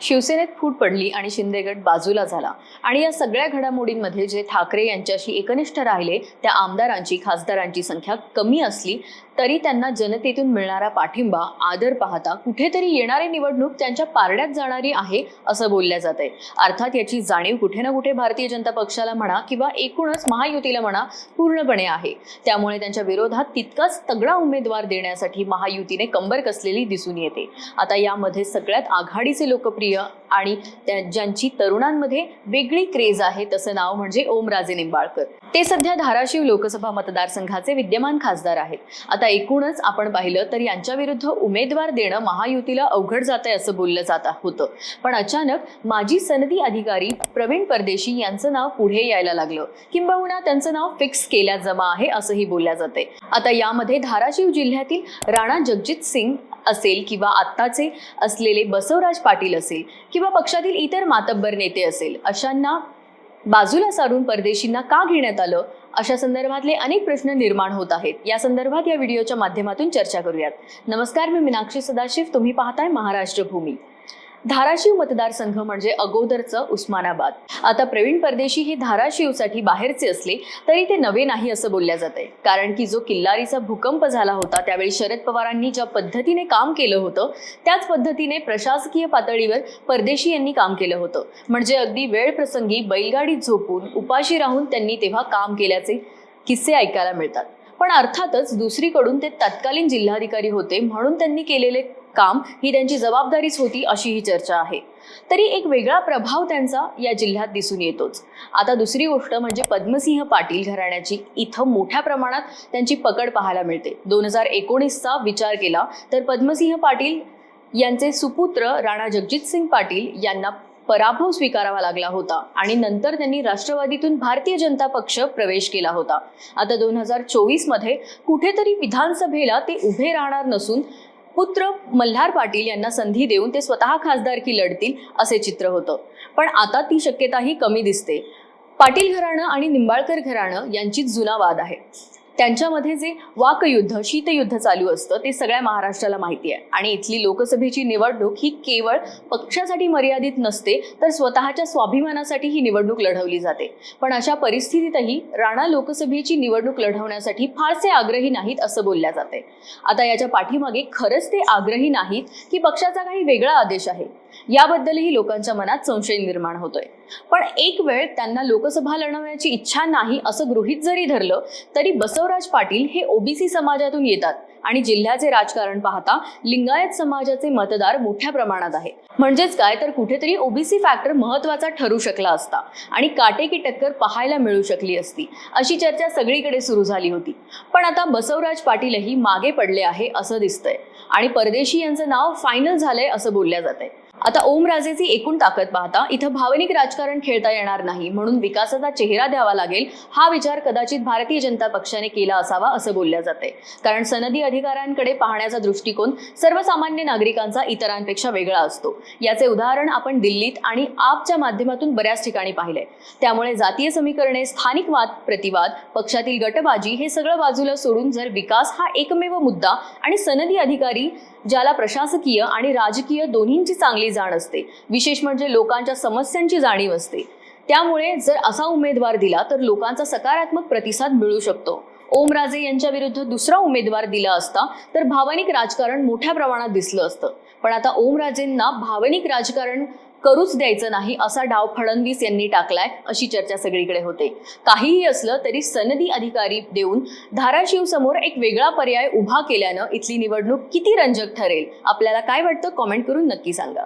शिवसेनेत फूट पडली आणि शिंदेगड बाजूला झाला. आणि या सगळ्या घडामोडींमध्ये जे ठाकरे यांच्याशी एकनिष्ठ राहिले त्या आमदारांची खासदारांची संख्या कमी असली तरी त्यांना जनतेतून मिळणारा पाठिंबा आदर पाहता कुठेतरी येणारी निवडणूक त्यांच्या पारड्यात जाणारी आहे असं बोलल्या जात आहे अर्थात याची जाणीव कुठे ना कुठे भारतीय जनता पक्षाला म्हणा किंवा एकूणच महायुतीला म्हणा पूर्णपणे आहे. त्यामुळे त्यांच्या विरोधात तितकाच तगडा उमेदवार देण्यासाठी महायुतीने कंबर कसलेली दिसून येते. आता यामध्ये सगळ्यात आघाडीचे लोकप्रिय आणि ज्यांची तरुणांमध्ये वेगळी क्रेज आहे तसं नाव म्हणजे ओमराजे निंबाळकर. ते सध्या धाराशिव लोकसभा मतदारसंघाचे विद्यमान खासदार आहेत. आता एकूणच आपण पाहिलं तर यांच्या विरुद्ध उमेदवार देणं महायुतीला अवघड जात आहे असं बोललं जात होतं. पण अचानक माजी सनदी अधिकारी प्रवीण परदेशी यांचं नाव पुढे यायला लागलं. किंबहुना त्यांचं नाव फिक्स केल्या जमा आहे असंही बोलल्या जाते आता यामध्ये धाराशिव जिल्ह्यातील राणा जगजित सिंग असेल किंवा आत्ताचे असलेले बसवराज पाटील असेल किंवा पक्षातील इतर मातब्बर नेते असेल अशांना बाजूला सारून परदेशींना का घेण्यात आलं? अशा संदर्भातले अनेक प्रश्न निर्माण होत आहेत. या संदर्भात या व्हिडिओच्या माध्यमातून चर्चा करूयात. नमस्कार मी मीनाक्षी सदाशिव. तुम्ही पाहताय महाराष्ट्र भूमी धाराशिव मतदारसंघ म्हणजे अगोदरचं उस्मानाबाद. आता प्रवीण परदेशी हे धाराशिवसाठी बाहेरचे असले तरी ते नवे नाही असं बोलल्या जाते कारण की जो किल्लारीचा भूकंप झाला होता त्यावेळी शरद पवारांनी ज्या पद्धतीने काम केलं होतं त्याच पद्धतीने प्रशासकीय पातळीवर परदेशी यांनी काम केलं होतं. म्हणजे अगदी वेळ प्रसंगी बैलगाडीत झोपून उपाशी राहून त्यांनी तेव्हा काम केल्याचे किस्से ऐकायला मिळतात. पण अर्थातच दुसरीकडून ते तत्कालीन जिल्हाधिकारी होते म्हणून त्यांनी केलेले काम ही त्यांची जबाबदारीच होती अशी ही चर्चा आहे. तरी एक वेगळा प्रभाव त्यांचा या जिल्ह्यात दिसून येतोच. आता दुसरी गोष्ट म्हणजे पद्मसिंह पाटील घराण्याची इथं मोठ्या प्रमाणात त्यांची पकड पाहायला मिळते. दोन हजार एकोणीसचा विचार केला तर पद्मसिंह पाटील यांचे सुपुत्र राणा जगजितसिंग पाटील यांना पराभव स्वीकारावा लागला होता आणि नंतर त्यांनी राष्ट्रवादीतून भारतीय जनता पक्ष प्रवेश केला होता. आता दोन हजार चोवीसमध्ये कुठेतरी विधानसभेला ते उभे राहणार नसून पुत्र मल्हार पाटील यांना संधी देऊन ते स्वतः खासदारकी लढतील असे चित्र होतं. पण आता ती शक्यताही कमी दिसते. पाटील घराणं आणि निंबाळकर घराणं यांचीच जुना वाद आहे. त्यांच्यामध्ये जे वाकयुद्ध शीतयुद्ध चालू असतं ते सगळ्या महाराष्ट्राला माहिती आहे. आणि इथली लोकसभेची निवडणूक ही केवळ पक्षासाठी मर्यादित नसते तर स्वतःच्या स्वाभिमानासाठी ही निवडणूक लढवली जाते. पण अशा परिस्थितीतही राणा लोकसभेची निवडणूक लढवण्यासाठी फारसे आग्रही नाहीत असं बोलल्या जाते. आता याच्या पाठीमागे खरंच ते आग्रही नाहीत की पक्षाचा काही वेगळा आदेश आहे. याबद्दलही लोकांच्या मनात संशय निर्माण होतोय. पण एक वेळ त्यांना लोकसभा लढवण्याची इच्छा नाही असं गृहीत जरी धरलं तरी बसव माधवराज पाटील हे ओबीसी समाजातून येतात आणि जिल्ह्याचे राजकारण पाहता लिंगायत समाजाचे मतदार मोठ्या प्रमाणात आहेत. म्हणजेच काय? तर कुठेतरी ओबीसी फॅक्टर महत्त्वाचा ठरू शकला असता आणि काटे की टक्कर पाहायला मिळू शकली असती अशी चर्चा सगळीकडे सुरू झाली होती. पण आता बसवराज पाटीलही मागे पडले आहे असं दिसतंय. आणि परदेशी यांचं नाव फायनल झालंय असं बोलल्या जातंय. आता ओमराजेची एकूण ताकद पाहता इथं भावनिक राजकारण खेळता येणार नाही म्हणून विकासाचा चेहरा द्यावा लागेल हा विचार कदाचित भारतीय जनता पक्षाने केला असावा असं बोलल्या जाते. कारण सनदी अधिकाऱ्यांकडे पाहण्याचा दृष्टिकोन सर्वसामान्य नागरिकांचा इतरांपेक्षा वेगळा असतो. याचे उदाहरण आपण दिल्लीत आणि आपच्या माध्यमातून बऱ्याच ठिकाणी पाहिले त्यामुळे जातीय समीकरणे स्थानिक वाद प्रतिवाद पक्षातील गटबाजी हे सगळं बाजूला सोडून जर विकास हा एकमेव मुद्दा आणि सनदी अधिकारी ज्याला प्रशासकीय आणि राजकीय दोन्हींची चांगली जाण असते. विशेष म्हणजे लोकांच्या समस्यांची जाणीव असते. त्यामुळे जर असा उमेदवार दिला तर लोकांचा सकारात्मक प्रतिसाद मिळू शकतो. ओमराजे यांच्या विरुद्ध दुसरा उमेदवार दिला असता तर भावनिक राजकारण मोठ्या प्रमाणात दिसलं असतं. पण आता ओमराजेंना भावनिक राजकारण करूच द्यायचं नाही असा डाव फडणवीस यांनी टाकलाय अशी चर्चा सगळीकडे होते. काहीही असलं तरी सनदी अधिकारी देऊन धाराशिव समोर एक वेगळा पर्याय उभा केल्यानं इथली निवडणूक किती रंजक ठरेल? आपल्याला काय वाटतं? कॉमेंट करून नक्की सांगा.